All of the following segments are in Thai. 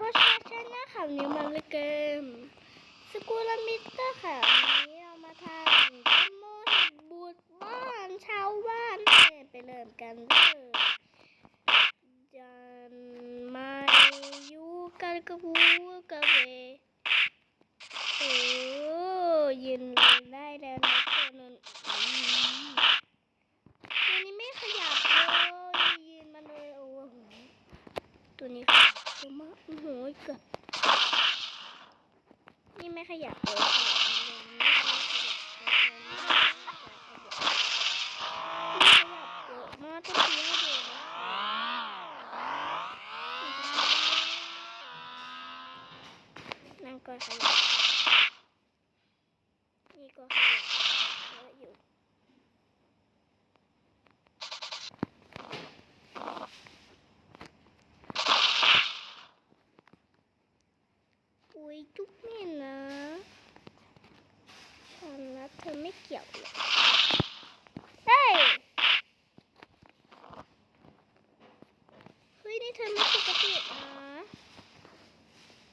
เพราะฉะนั้นนะคะวันนี้มาเล่นเกมสกูลมิเตอร์ค่ะวันนี้เรามาทำเดโมเห็ดบูดบ้านชาวบ้านไปเริ่มกันเลยจันมาอยู่กันกับวูกับเวโอ้ยินได้แล้วนะตัวนั้นอืมตัวนี้ไม่ขยับเลยยืนมาเลยโอ้โหตัวนี้ บเยอะมาโอ้โหเกือบนี่ไม่ขยับเลยขยับเลยไม่ขยับเยอะมาต้องเสียเลยนะนั่งก็ขยับนี่ก็ขยับเยอะอยู่ อุ้ยจุกนี่นะฉันนะเธอไม่เกี่ ยวเฮ้ยเฮ้ยนี่เธอไม่ปกตินะ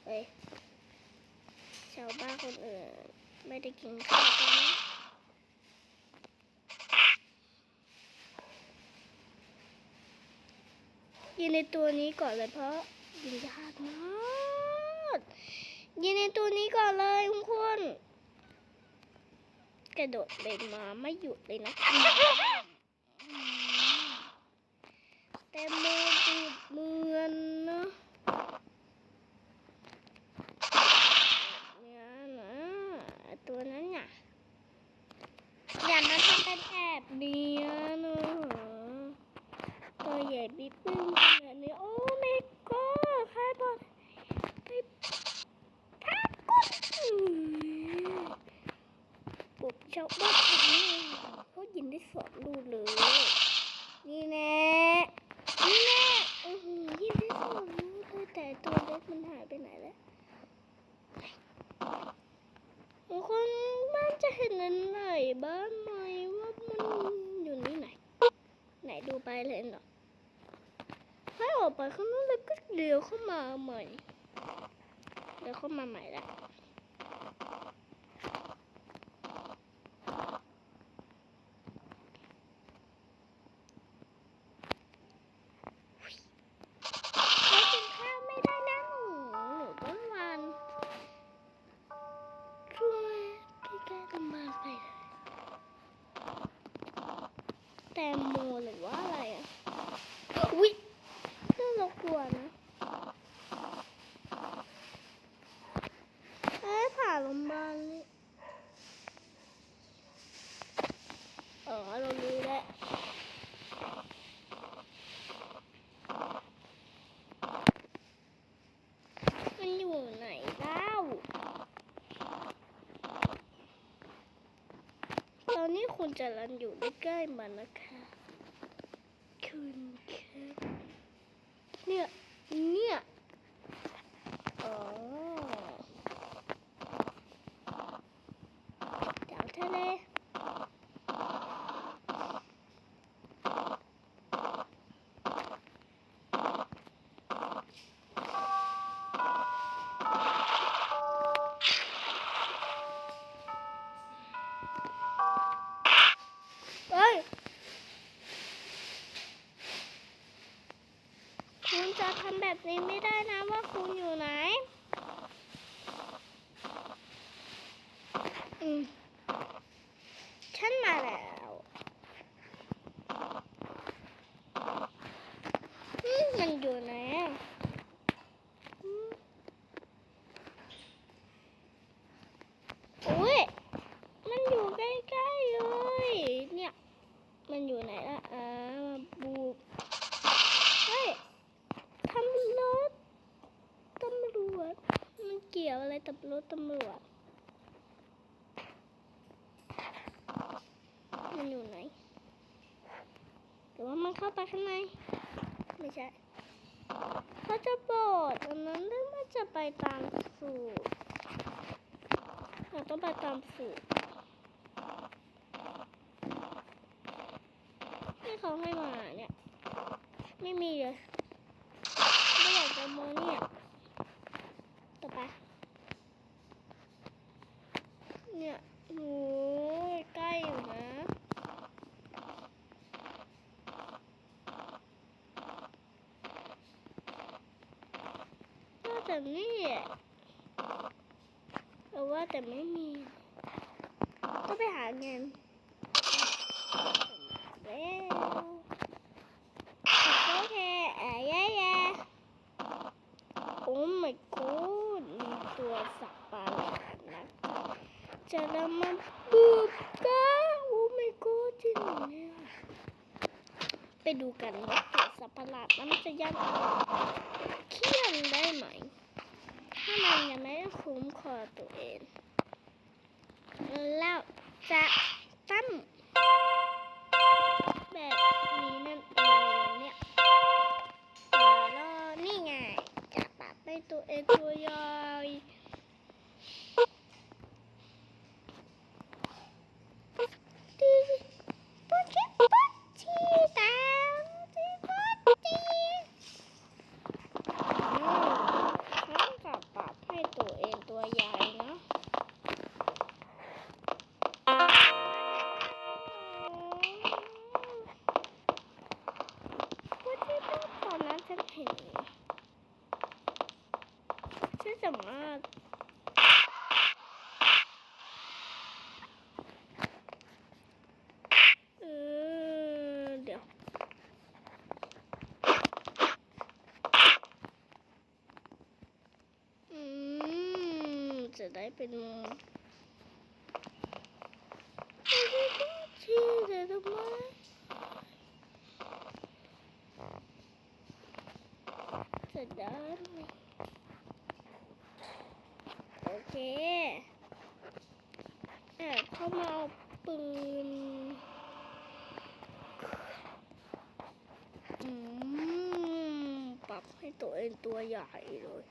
เฮ้ยชาวบ้านคนอื่นไม่ได้กินข้าวกันยินในตัวนี้ก่อนเลยเพราะยินยากมากยินในตัวนี้ก่อนเลยทุกคน กระโดดเลยมาไม่หยุดเลยนะแต่มือดูดเมือนนะเนี่ยนะตัวนั้นน่ะอย่ามาทำกันแอบเนียนะตัวใหญ่บิ๊กบึ้งขนาดนี้โอ้ไม่ก็ใครบอกไป กบชาวบ้านคนนี้ เขายินได้สองลูกเลย นี่แน่นี่แน่อือหือยินได้สองลูกเลยแต่ตัวเล็กมันหายไปไหนแล้วคนบ้านจะเห็นอันไหนบ้านไหมว่ามันอยู่นี่ไหน ไหนดูไปเลยเนาะให้ออกไปข้างนอกแล้วก็เลี้ยวเข้ามาใหม่เลี้ยวเข้ามาใหม่ละ แตงโมหรือว่าอะไรอะอุ๊ยน่ารบกวนนะเอ้ยผ่าโรงพยาบาลนี่เออเรารู้แล้ว มันอยู่ไหนเล่า ตอนนี้ คุณจรันอยู่ใกล้ๆมันนะคะ บนี้ไม่ได้นะว่าคุณอยู่ไหน อืม ฉันมาแล้วอืมมันอยู่ไหนอะอืมโอ้ย มันอยู่ใกล้ๆเลย เนี่ย มันอยู่ไหนล่ะอ่ามาบูบเฮ้ยทำรถตำรวจ มันเกี่ยวอะไรกับรถตำรวจมันอยู่ไหนหรือว่ามันเข้าไปข้างในไม่ใช่เขาจะโบดอันนั้นหรือมันจะไปตามสูตรเราต้องไปตามสูตรที่เขาให้มาเนี่ย ไม่มีเลยอะโมเนี่ย แต่นี่แต่ว่าแต่ไม่มีก็ไปหาเงินแล้วโอเคแอะย่แย่โอ้ my god มีตัวสัตว์ปะหลาดนะจะนำมาบูบกันโอ้ my god จริงเหนี่ยไปดูกันว่าตัวสัตว์ปะหลาดนั้นจะยัดเคี่ยนได้ไหม มันยังไม่ได้คุ้มคอตัวเอง แล้วจะ ฉันสามารถเออเดี๋ยวอืมจะได้เป็นมุมที่เดี๋ยวทำไมจะได้ไหมโอเคแอบเข้ามาเอาปืนอืมปรับให้ตัวเองตัวใหญ่เลย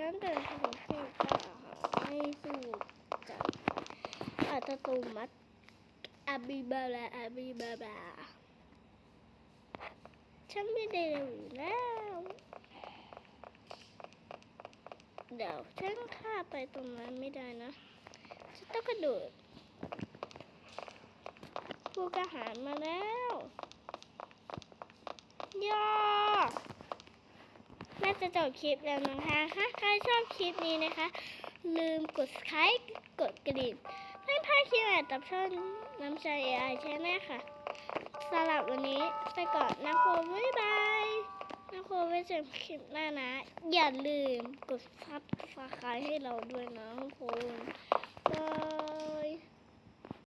ฉันเดินทางเพื่อให้สู้กับอั ตโนมัติอาบิบาลาอาบิบาบาฉันไม่ได้เร็วอยู่แล้วเดี๋ยวฉันข้าไปตรงนั้นไม่ได้นะฉันต้องกระโดดผู้กระหารมาแล้วย่อน่าจะจบคลิปแล้วนะคะถ้าใครชอบคลิปนี้นะคะ ลืมกด subscribe กดกระดิ่ง ถ้าดคลิปใหม่ตับช่อนน้ำใจเอไอใช่ไหมค่ะสำหรับวันนี้ไปก่อนนะโคบ๊ายบายนะครูไว้เจอคลิปหน้านะ อย่าลืมกดซับสไครต์ให้เราด้วยนะทุกคนบาย